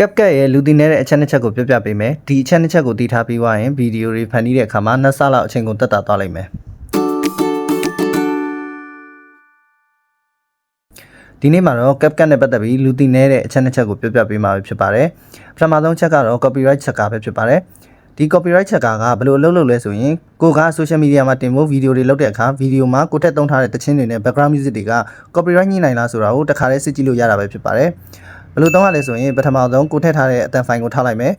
ကပ်ကပ်ရဲ့လူသိနေတဲ့အချက်နှစ်ချက်ကိုပြောပြပေးမယ်ဒီအချက်နှစ်ချက်ကိုသိထားပြီးွားရင်ဗီဒီယိုတွေဖန်တီးတဲ့အခါမှာနှစ်ဆလောက်အချိန်ကိုတက်တာသွားလိမ့်မယ်ဒီနေ့မှာတော့ CapCut နဲ့ပတ်သက်ပြီးလူသိနေတဲ့အချက်နှစ်ချက်ကိုပြောပြပေးမှာဖြစ်ပါတယ်ပထမဆုံးချက်ကတော့ copyright checker ပဲဖြစ်ပါတယ်ဒီ copyright checker ကဘယ်လိုအလုပ်လုပ်လဲဆိုရင်ကိုက social media မှာတင်ဖို့ဗီဒီယိုတွေလုပ်တဲ့အခါဗီဒီယိုမှာကိုထက်သုံးထားတဲ့တခြင်းတွေနဲ့ background music တွေက copyright ညှိနိုင်လားဆိုတာကိုတစ်ခါတည်းစစ်ကြည့်လို့ရတာပဲဖြစ်ပါတယ် ဘယ်လိုသုံးရလဲဆိုရင်ပထမဆုံးကိုထည့်ထားတဲ့အတန်ဖိုင်ကိုထားလိုက်မယ်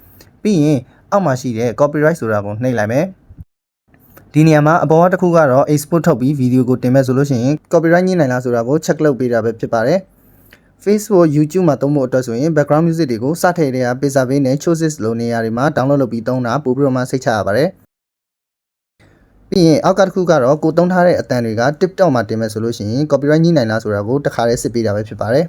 ပြီးရင်အောက်မှာရှိတဲ့ copyright ဆိုတာကိုနှိပ်လိုက်မယ်ဒီနေရာမှာအပေါ်ကတစ်ခုကတော့ export ထုတ်ပြီးဗီဒီယိုကိုတင်မဲ့ဆိုလို့ရှိရင် copyright ညှိနိုင်လားဆိုတာကို check လုပ်ပေးတာပဲဖြစ်ပါတယ် Facebook YouTube မှာသုံးဖို့အတွက်ဆိုရင် background music တွေကိုစထည့်တဲ့က Pixar Bay နဲ့ Choices လိုနေရာတွေမှာ download လုပ်ပြီးသုံးတာပို့ပြီးတော့မှစိတ်ချရပါတယ်ပြီးရင်အောက်ကတစ်ခုကတော့ကိုသုံးထားတဲ့အတန်တွေက TikTok မှာတင်မဲ့ဆိုလို့ရှိရင် copyright ညှိနိုင်လားဆိုတာကိုတစ်ခါတည်းစစ်ပေးတာပဲဖြစ်ပါတယ်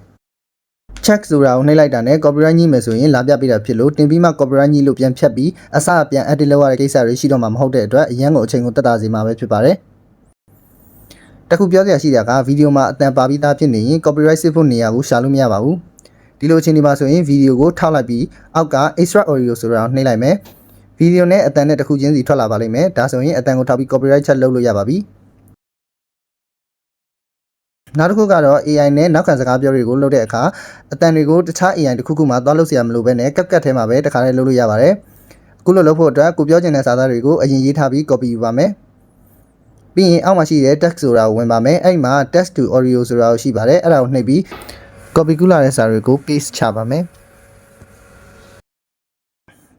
check ဆိုတာကိုနှိပ်လိုက်တာနဲ့ copyright ညှိမယ်ဆိုရင်လာပြပေးတာဖြစ်လို့တင်ပြီးမှ copyright ညှိလို့ပြန်ဖြတ်ပြီးအစပြန် edit လုပ်ရတဲ့ကိစ္စတွေရှိတော့မှာမဟုတ်တဲ့အတွက်အရန်ကိုအချိန်ကိုတက်တာစီမှာပဲဖြစ်ပါတယ်တခုပြောစရာရှိတာကဗီဒီယိုမှာအတန်ပါပြီးသားဖြစ်နေရင် copyright စစ်ဖို့နေရာကိုရှာလို့မရပါဘူးဒီလိုအချိန်ဒီမှာဆိုရင်ဗီဒီယိုကိုထောက်လိုက်ပြီးအောက်က extra audio ဆိုတာကိုနှိပ်လိုက်မယ်ဗီဒီယိုနဲ့အတန်နဲ့တစ်ခုချင်းစီထွက်လာပါလိမ့်မယ်ဒါဆိုရင်အတန်ကိုထောက်ပြီး copyright ချက်လုပ်လို့ရပါပြီ နောက်တစ်ခုကတော့ AI နဲ့နောက်ခံစကားပြောတွေကိုလုပ်တဲ့အခါအတန်တွေကိုတခြား AI တစ်ခုခုမှသွားလုပ်စရာမလိုဘဲနဲ့ကပ်ကပ်ထဲမှာပဲတခါတည်းလုပ်လို့ရပါတယ်အခုလိုလုပ်ဖို့အတွက်ကိုပြောချင်တဲ့စာသားတွေကိုအရင်ရေးထားပြီး copy ယူပါမယ်ပြီးရင်အောက်မှာရှိတဲ့ text ဆိုတာကိုဝင်ပါမယ်အဲ့ဒီမှာ text to audio ဆိုတာကိုရှိပါတယ်အဲ့ဒါကိုနှိပ်ပြီး copy ကူးလာတဲ့စာတွေကို paste ချပါမယ်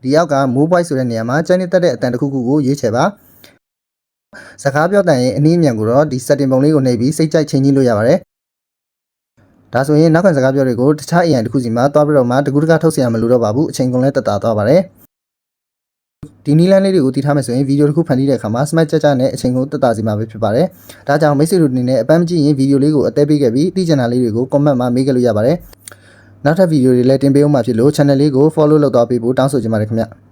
ဒီရောက်က mobile ဆိုတဲ့နေရာမှာကျန်နေတတ်တဲ့အတန်တစ်ခုခုကိုရွေးချယ်ပါ စကားပြောတန်ရင်အနည်းအမြန်ကိုတော့ဒီ setting ပုံလေးကိုနှိပ်ပြီးစိတ်ကြိုက်ချိန်ကြည့်လို့ရပါတယ်ဒါဆိုရင်နောက်ခံစကားပြောတွေကိုတခြား AI တစ်ခုစီမှာတွားပြီးတော့မှတကူးတကားထုတ်ဆရာမလို့တော့ပါဘူးအချိန်ကုန်လဲတက်တာသွားပါတယ်ဒီနီလန်းလေးတွေကိုတည်ထားမယ်ဆိုရင်ဗီဒီယိုတစ်ခုဖန်တီးတဲ့အခါမှာ smart ကြကြနဲ့အချိန်ကုန်တက်တာစီမှာပဲဖြစ်ပါတယ်။ဒါကြောင့်မိတ်ဆွေတို့အနေနဲ့အပန်းမကြည့်ရင်ဗီဒီယိုလေးကိုအသေးပေးခဲ့ပြီးသိချင်တာလေးတွေကို comment မှာမေးခဲ့လို့ရပါတယ်။နောက်ထပ်ဗီဒီယိုတွေလည်းတင်ပေးအောင်မှာဖြစ်လို့ channel လေးကို follow လုပ်သွားပေးဖို့တောင်းဆိုချင်ပါတယ်ခင်ဗျာ။